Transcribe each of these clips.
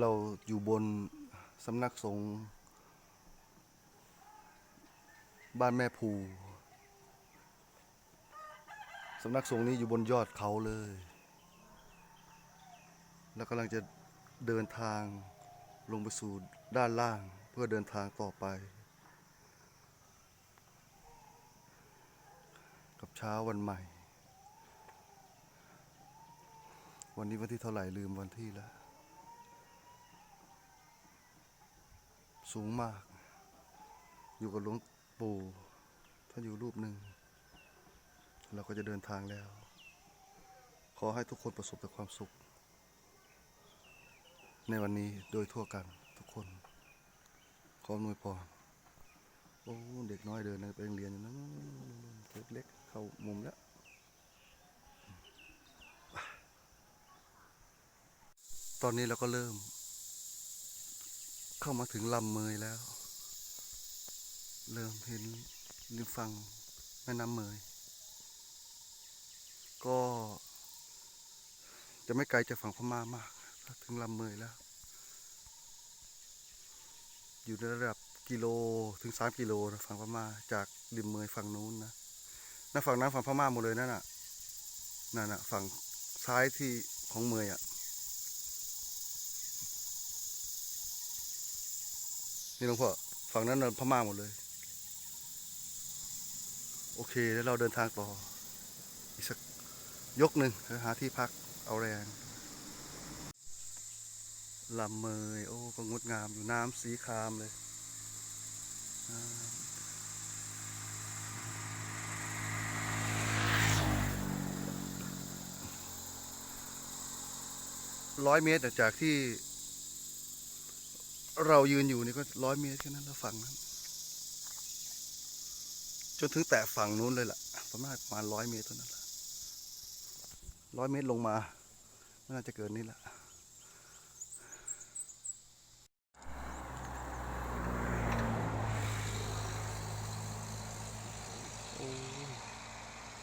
เราอยู่บนสำนักสงฆ์บ้านแม่ภูสำนักสงฆ์นี้อยู่บนยอดเขาเลย แล้วกำลังจะเดินทางลงไปสู่ด้านล่างเพื่อเดินทางต่อไป กับเช้าวันใหม่ วันนี้วันที่เท่าไหร่ลืมวันที่แล้ว สูงมาก อยู่กับหลวงปู่ท่านอยู่รูปหนึ่ง เราก็จะเดินทางแล้ว ขอให้ทุกคนประสบแต่ความสุข ในวันนี้โดยทั่วกันทุกคน ขออำนวยพรโอ้เด็กน้อยเดินไปโรงเรียนอยู่นะเล็กๆเข้ามุมแล้วตอนนี้เราก็เริ่ม เข้ามาถึงลำเมยแล้ว เริ่มเห็นริมฝั่งแม่น้ำเมย ก็จะไม่ไกลจากฝั่งพม่ามาก ถึงลำเมยแล้ว อยู่ในระดับกิโลถึงสามกิโลนะฝั่งพม่าจากริมเมยฝั่งนู้นนะนั่นฝั่งนั้นฝั่งพม่าหมดเลยนั่นน่ะนั่นน่ะฝั่งซ้ายที่ของเมยอะ นี่หลวงพ่อฝั่งนั้นพม่าหมดเลย โอเคแล้วเราเดินทางต่อ อีกสักยกหนึ่งหาที่พักเอาแรงลำเมยโอ้ก็งดงามอยู่น้ำสีครามเลยร้อยเมตรจากที่ เรายืนอยู่นี่ก็ร้อยเมตรแค่นั้นแล้วฝั่งนั้นจนถึงแตะฝั่งนู้นเลยล่ะ ประมาณประมาณร้อยเมตรเท่านั้นละร้อยเมตรลงมาไม่น่าจะเกินนี้ละ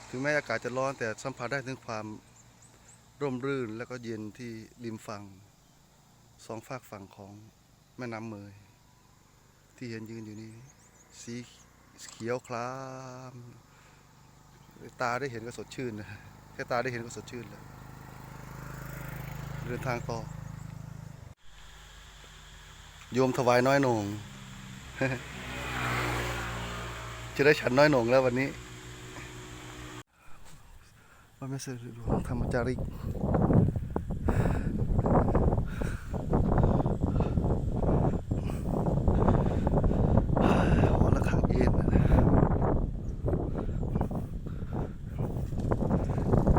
ถึงแม้อากาศจะร้อนแต่สัมผัสได้ถึงความร่มรื่นแล้วก็เย็นที่ริมฝั่งสองฝากฝั่งของ แม่น้ำเมย ที่เห็นยืนอยู่นี่สีเขียวคลามตาได้เห็นก็สดชื่นนะแค่ตาได้เห็นก็สดชื่นแล้วเดินทางต่อ โยมถวายน้อยหนงจะได้ฉันน้อยหนงแล้ววันนี้วันไม่เสร็จหลวงธรรมจาริก หัวละขังเอ็นนะ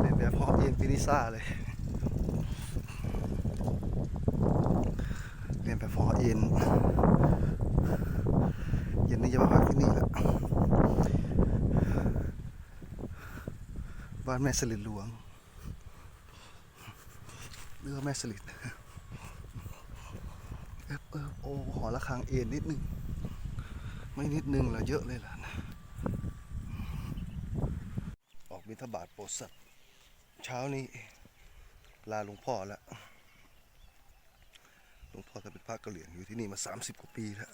เป็นแบบหอเอ็นปินิซ่าเลยเรียนแบบหอเอ็นเย็นนี้จะมาพักที่นี่แหละบ้าน แม่สลิดหลวงเรือแม่สลิดเออเออโอหอละขังเอ็นนิดนึง ไม่นิดนึงละเยอะเลยล่ะนะออกบิณฑบาตโปรดสัตว์เช้านี้ ลาหลวงพ่อแล้วหลวงพ่อจะเป็นพระกะเหลี่ยงอยู่ที่นี่มาสามสิบกว่าปีแล้ว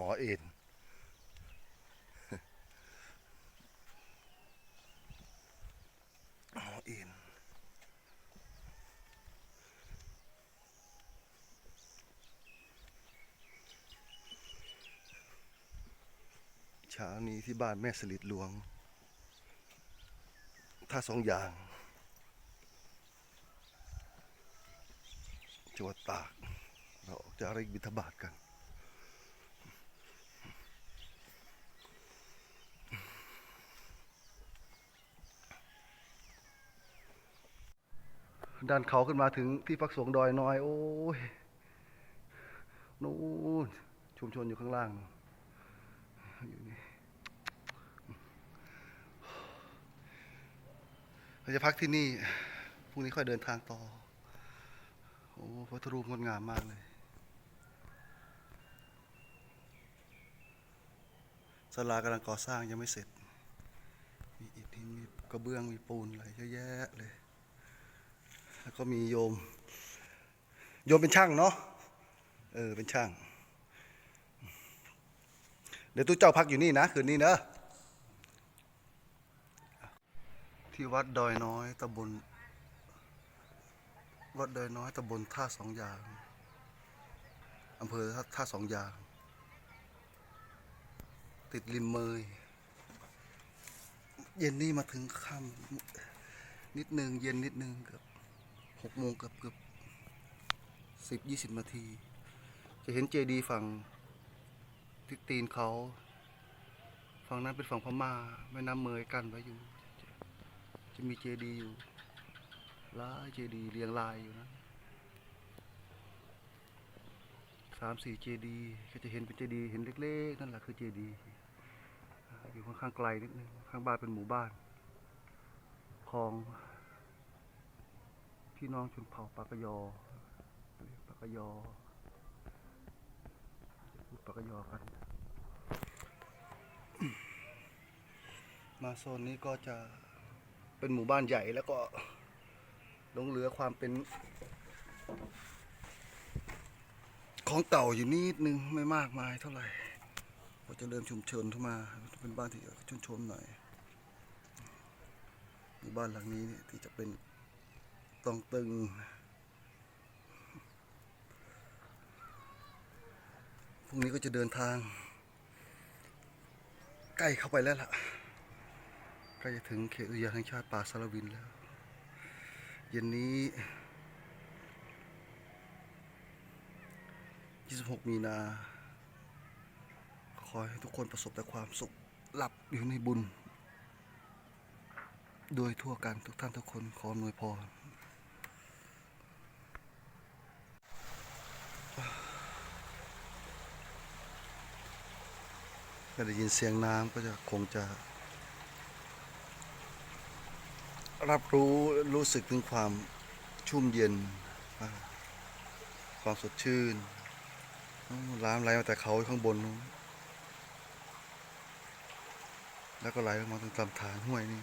หอเอ็น หอเอ็น เช้า นี้ที่บ้านแม่สลิดหลวง ท่าสองอย่าง จังหวัดตาก เราออกจากริกบิณฑบาตกัน ด้านเขาขึ้นมาถึงที่พักสงฆ์ดอยน้อย โอ้ย นู่นชุมชนอยู่ข้างล่างอยู่ เราจะพักที่นี่พรุ่งนี้ค่อยเดินทางต่อ โอ้พระทธรูปงดงามมากเลย ศาลากำลังก่อสร้างยังไม่เสร็จ มีอิฐมีกระเบื้อง มีปูนอะไรเยอะแยะเลย แล้วก็มีโยม โยมเป็นช่างเนาะ เออ เป็นช่าง เดี๋ยวตู้เจ้าพักอยู่นี่นะ คืนนี้เนอะ ที่วัดดอยน้อยตำบลวัดดอยน้อยตำบลท่าสองยางอำเภอท่าท่าสองยาง ติดริมเมย เย็นนี่มาถึงค่ำนิดนึง เย็นนิดนึงเกือบหกโมงเกือบเกือบสิบยี่สิบนาที จะเห็นเจดีฝั่งทิศตีนเขา ฝั่งนั้นเป็นฝั่งพม่าแม่น้ำเมยกันไว้อยู่ จะมีเจดีย์อยู่หลายเจดีย์เรียงรายอยู่นะสามสี่เจดีย์ก็จะเห็นเป็นเจดีย์เห็นเล็กๆ นั่นแหละคือเจดีย์อยู่ค่อนข้างไกลนิดนึงข้างบ้านเป็นหมู่บ้าน ของพี่น้องชนเผ่าปากกยอปากกยอจะพูดปากกยอกันมาโซนนี้ก็จะ เป็นหมู่บ้านใหญ่แล้วก็หลงเหลือความเป็น ของเก่าอยู่นิดนึงไม่มากมายเท่าไหร่ก็จะเริ่มชุมชนเข้ามา เป็นบ้านที่ชุมชนหน่อยมู่บ้านหลังนี้เนี่ยที่จะเป็นต้องตึงพรุ่งนี้ก็จะเดินทาง ใกล้เข้าไปแล้วล่ะ ใกล้จะถึงเขตอุทยานแห่งชาติป่าสารวินแล้ว เย็นนี้ 26 มีนา ขอให้ทุกคนประสบแต่ความสุข หลับอยู่ในบุญ โดยทั่วกันทุกท่านทุกคนขออำนวยพรก็ได้ยินเสียงน้ำก็จะคงจะ รับรู้รู้สึกถึงความชุ่มเย็น ความสดชื่นนู่นน้ำไหลมาแต่เขาข้างบนนู้นแล้วก็ไหลลงมาถึงลำธารห้วยนี่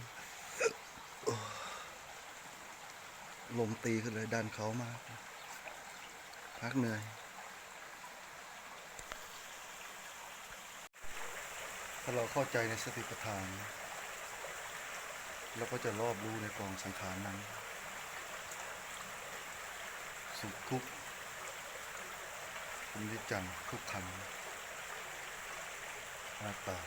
ลมตีขึ้นเลยดันเขามาก พักเหนื่อยถ้าเราเข้าใจในสติปัฏฐาน เราก็จะรอบรู้ในกองสังขารนั้น สุขทุกข์อนิจจังทุกขังอนัตตา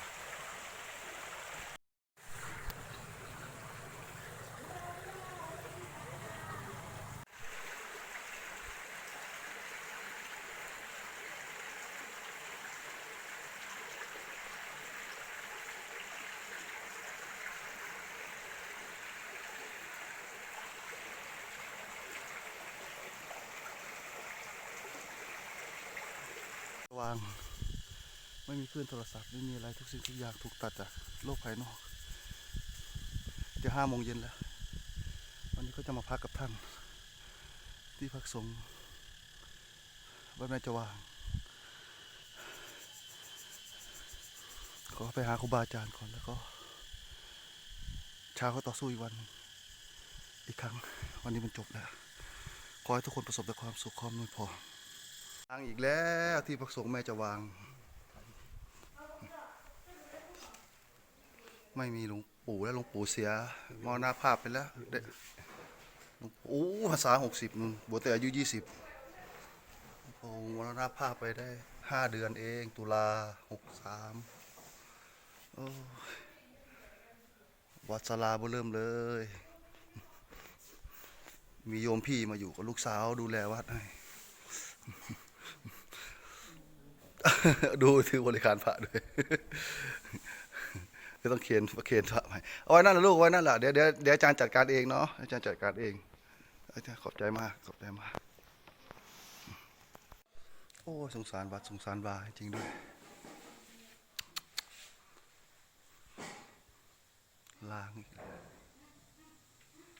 วาง ไม่มีคลื่นโทรศัพท์ไม่มีอะไรทุกสิ่งทุกอย่างถูกตัดจากโลกภายนอกจะห้าโมงเย็นแล้ว วันนี้ก็จะมาพักกับท่าน ที่พักสงฆ์วัดแม่จวางขอไปหาครูบาอาจารย์ก่อนแล้วก็เช้าก็ต่อสู้อีกวัน อีกครั้งวันนี้มันจบแล้ว ขอให้ทุกคนประสบแต่ความสุขความนุ่มพอทางอีกแล้วที่พักสงฆ์แม่จะวาง ไม่มีหลวงปู่แล้วหลวงปู่เสียมรณภาพไปแล้วหลวงปู่ภาษาหกสิบนู่นบวชแต่อายุยี่สิบโอ้มรณภาพไปได้ห้าเดือนเอง ตุลาหกสามวัดสลาบ่เริ่มเลย มีโยมพี่มาอยู่กับลูกสาวดูแลวัดให้ดูถือบริการพระด้วย ก็ต้องเขียนเขียนพระใหม่เอาไว้นั่นแหละลูกไว้นั่นแหละเดี๋ยวเดี๋ยวเดี๋ยวอาจารย์จัดการเองเนาะอาจารย์จัดการเองอาจารย์ขอบใจมากขอบใจมาก โอ้สงสารวัดสงสารวาจริงด้วยล้าง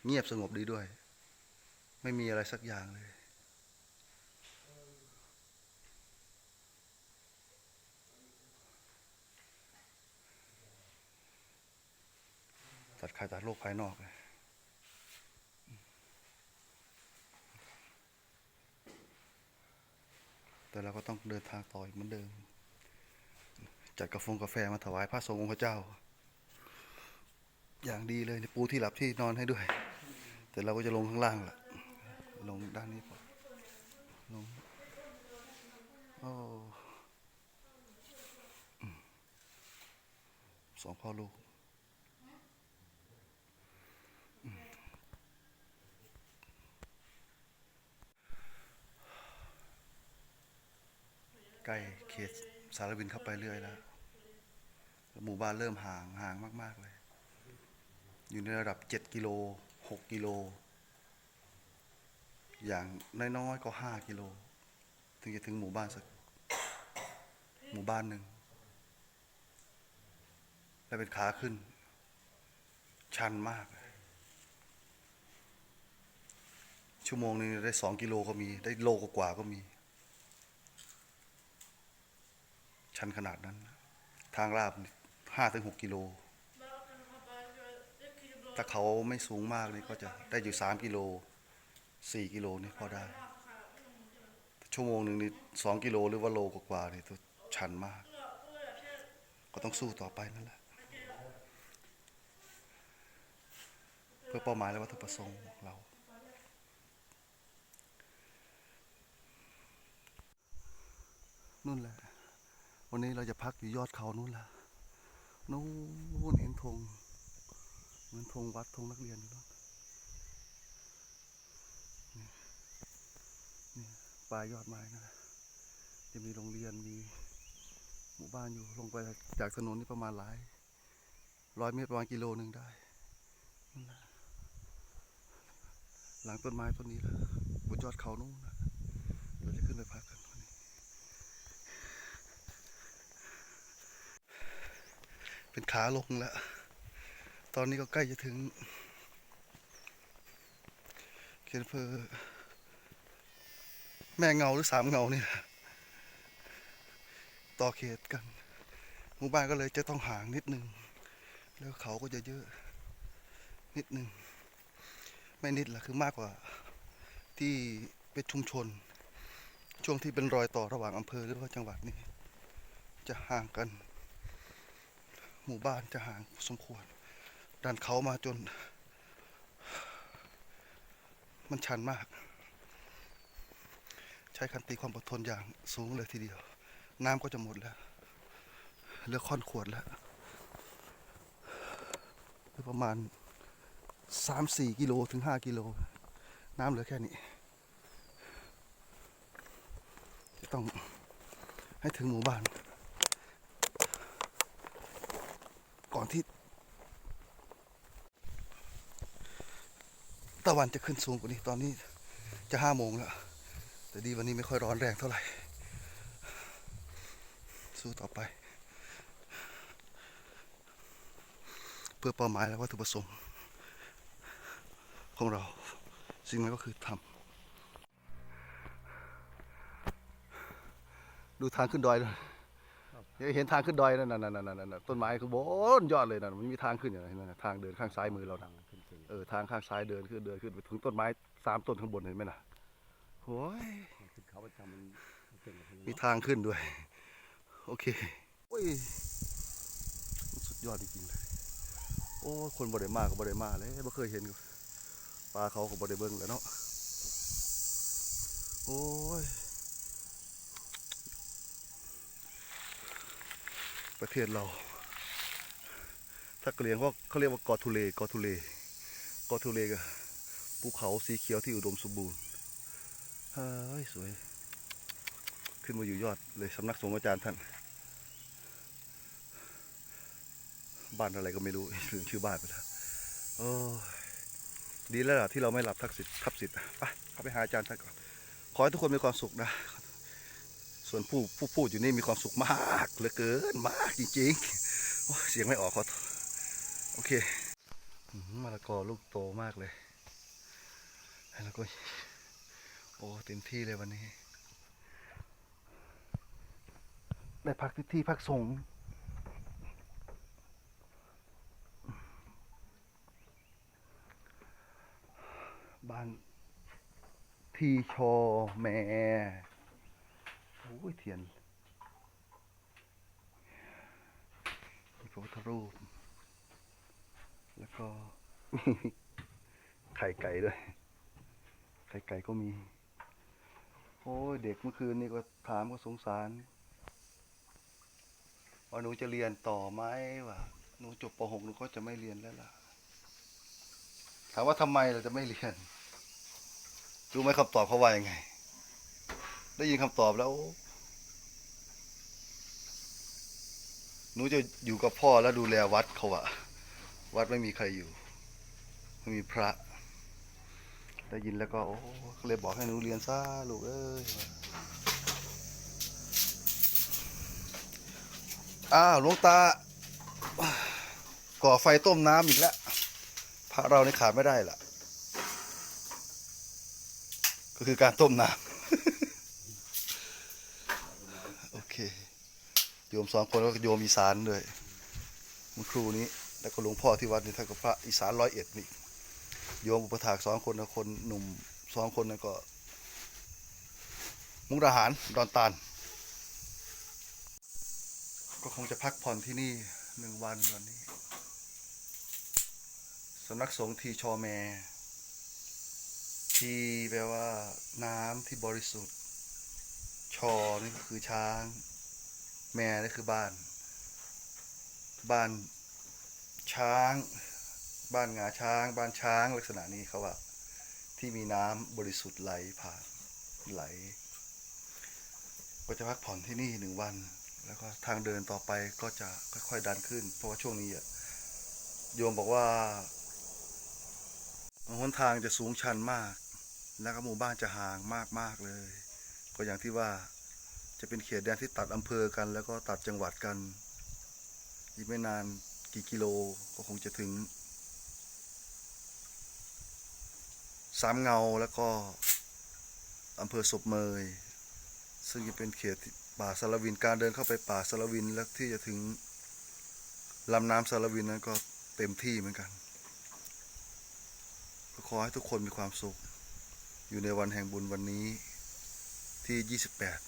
เงียบสงบดีด้วย ไม่มีอะไรสักอย่างเลย ขาดจากโลกภายนอกเลยแต่เราก็ต้องเดินทางต่ออีกเหมือนเดิม จัดกาแฟกาแฟมาถวายพระสงฆ์องค์พระเจ้า อย่างดีเลยปูที่หลับที่นอนให้ด้วย แต่เราก็จะลงข้างล่างละลงด้านนี้ก่อนลงโอ้สองพ่อลูก ใกล้เขตสารวินเข้าไปเรื่อยแล้ว หมู่บ้านเริ่มห่างห่างมาก ๆ เลย อยู่ในระดับ7กิโล6กิโล อย่างน้อยๆก็5กิโล ถึงจะถึงหมู่บ้านสักหมู่บ้านหนึ่ง และเป็นขาขึ้น ชันมาก ชั่วโมงหนึงได้2กิโลก็มี ได้โลกว่าก็มี ชันขนาดนั้น ทางราบห้าถึงหกกิโล ถ้าเขาไม่สูงมากนี่ก็จะได้อยู่สามกิโลสี่กิโลนี่พอได้ ชั่วโมงหนึ่งนี่สองกิโลหรือว่าโลกว่าๆนี่ตัวชันมาก ก็ต้องสู้ต่อไปนั่นแหละ เพื่อเป้าหมายและวัตถุประสงค์ของเรานู่นแหละ วันนี้เราจะพักอยู่ยอดเขานู่นละนู่นเห็นธงเหมือนธงวัดธงนักเรียนอยู่นู่นนี่ปลายยอดไม้นะจะมีโรงเรียนมีหมู่บ้านอยู่ลงไปจากถนนนี่ประมาณหลายร้อยเมตรประมาณกิโลหนึ่งได้นั่นแหละหลังต้นไม้ต้นนี้แหละบนยอดเขานู่นนะเราจะขึ้นไปพักกันวันนี้ เป็นขาลงแล้ว ตอนนี้ก็ใกล้จะถึงเขตอำเภอแม่เงาหรือสามเงานี่แหละต่อเขตกันหมู่บ้านก็เลยจะต้องห่างนิดนึง แล้วเขาก็จะเยอะนิดนึง ไม่นิดละคือมากกว่าที่เป็นชุมชน ช่วงที่เป็นรอยต่อระหว่างอำเภอหรือว่าจังหวัดนี่จะห่างกัน หมู่บ้านจะห่างสมควร ดันเขามาจน มันชันมาก ใช้คันตีความอดทนอย่างสูงเลยทีเดียว น้ำก็จะหมดแล้วเหลือค่อนขวดแล้วเหลือประมาณสามสี่กิโลถึงห้ากิโล น้ำเหลือแค่นี้ จะต้องให้ถึงหมู่บ้าน ก่อน ที่ ตะวันจะขึ้นสูงกว่านี้ตอนนี้จะห้าโมงแล้ว แต่ดีวันนี้ไม่ค่อยร้อนแรงเท่าไหร่ สู้ต่อไป เพื่อเป้าหมายและวัตถุประสงค์ของเรา สิ่งนั้นก็คือทำดูทางขึ้นดอยเลย เดี๋ยวเห็นทางขึ้นดอยนั่นน่ะนั่นน่ะนั่นน่ะต้นไม้คือบนยอดเลยนั่นมันมีทางขึ้นอย่างไรนั่นน่ะทางเดินข้างซ้ายมือเรานะเออทางข้างซ้ายเดินขึ้นเดินขึ้นไปถึงต้นไม้สามต้นข้างบนเห็นไหมน่ะโอ้ยขึ้นเขาประจำมันเก่งกว่ามีทางขึ้นด้วย โอเคโอ้ยสุดยอดจริงๆเลยโอ้คนบ่ได้มากก็บ่ได้มาเลยบ่เคยเห็นปลาเขาก็บ่ได้เบิ่งแหล้วเนาะโอ้ย ประเทศเรา ถ้าเกลียงว่าเขาเรียกว่าเกอทุเลเกอทุเลเกอทุเลกภูเขาสีเขียวที่อุดมสมบูรณ์เฮ้ยสวย ขึ้นมาอยู่ยอดเลยสำนักสงฆ์อาจารย์ท่าน บ้านอะไรก็ไม่รู้ลืมชื่อบ้านไปแล้วโอ้ดีแล้วล่ะที่เราไม่หลับทักษิณทับสิทธิ์ไปเข้าไปหาอาจารย์ท่านก่อน ขอให้ทุกคนมีความสุขนะ ส่วนผู้ผู้พูดอยู่นี่มีความสุขมากเหลือเกินมากจริงๆเสียงไม่ออกครับโอเคมะละกอลูกโตมากเลยแล้วก็โอ้เต็มที่เลยวันนี้ ได้พักที่ที่พักสงบ้านที่ชอแม่ โอ้ยเทียนมีพระพุทธรูป แล้วก็ไข่ไก่ด้วย ไข่ไก่ก็มี โอ้ยเด็กเมื่อคืนนี่ก็ถามก็สงสาร ว่าหนูจะเรียนต่อไหมวะหนูจบป .6 หนูก็จะไม่เรียนแล้วล่ะ ถามว่าทำไมเราจะไม่เรียน รู้ไหมคำตอบเขาว่ายังไง ได้ยินคำตอบแล้วหนูจะอยู่กับพ่อแล้วดูแลวัดเขาอะวัดไม่มีใครอยู่ไม่มีพระ ได้ยินแล้วก็โอ้เลยบอกให้หนูเรียนซะลูกเอ้ยอ้าวหลวงตา ก่อไฟต้มน้ำอีกแล้วพระเรานี่ขาดไม่ได้ล่ะ ก็คือการต้มน้ำ โอเค โยมสองคนก็โยมอีสานด้วยมครูนี้ แล้วก็หลวงพ่อที่วัดนี่ท่านก็พระอีสานร้อยเอ็ดนี่โยมอุปถากสองคนนะคนหนุ่มสองคนนั้นก็ มุกดาหารดอนตาลก็คงจะพักผ่อนที่นี่หนึ่งวันวันนี้สำนักสงฆ์ทีชอแม ทีแปลว่าน้ำที่บริสุทธิ์ ชอนี่ก็คือช้าง แม่นี่คือบ้าน บ้านช้าง บ้านงาช้าง บ้านช้างลักษณะนี้เขาว่า ที่มีน้ำบริสุทธิ์ไหลผ่านไหล ก็จะพักผ่อนที่นี่หนึ่งวัน แล้วก็ทางเดินต่อไปก็จะค่อยๆดันขึ้น เพราะว่าช่วงนี้อะโยมบอกว่าหนทางจะสูงชันมาก แล้วก็หมู่บ้านจะห่างมากๆเลย ก็อย่างที่ว่า จะเป็นเขตแดนที่ตัดอำเภอกัน แล้วก็ตัดจังหวัดกัน อีกไม่นานกี่กิโลก็คงจะถึง สามเงาแล้วก็อำเภอศพเมย ซึ่งจะเป็นเขตป่าสารวินการเดินเข้าไปป่าสารวินแล้วที่จะถึงลำน้ำสารวินนั้นก็เต็มที่เหมือนกันขอให้ทุกคนมีความสุข อยู่ในวันแห่งบุญวันนี้ที่ 28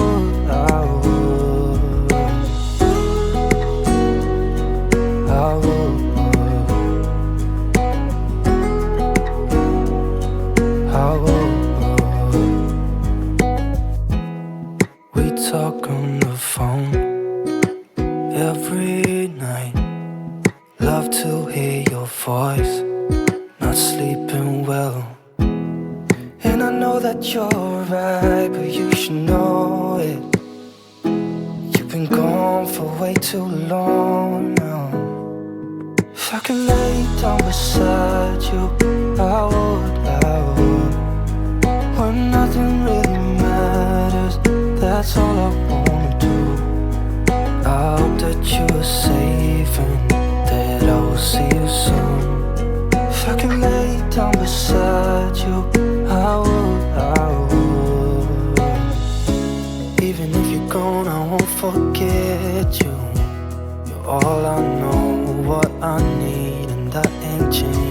that's all I wanna do. I hope that you are safe and that I will see you soon. If I can lay down beside you, I would, I would. Even if you're gone, I won't forget you. You're all I know, what I need, and that ain't changing.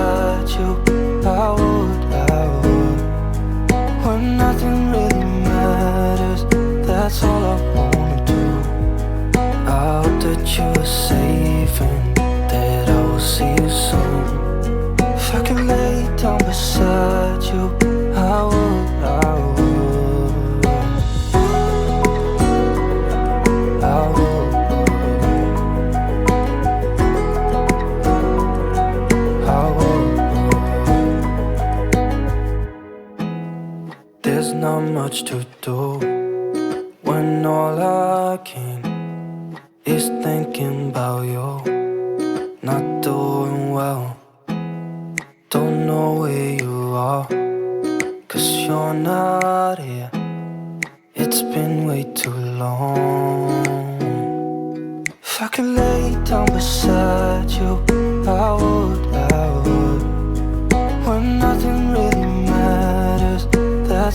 that's all I wanna do. I hope that you are safe and that I will see you soon. If I could lay down beside you, I would, I would. I would. I would. There's not much to do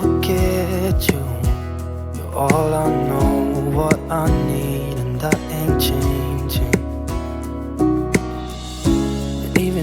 forget you. You're all I know, what I need, and that ain't changed.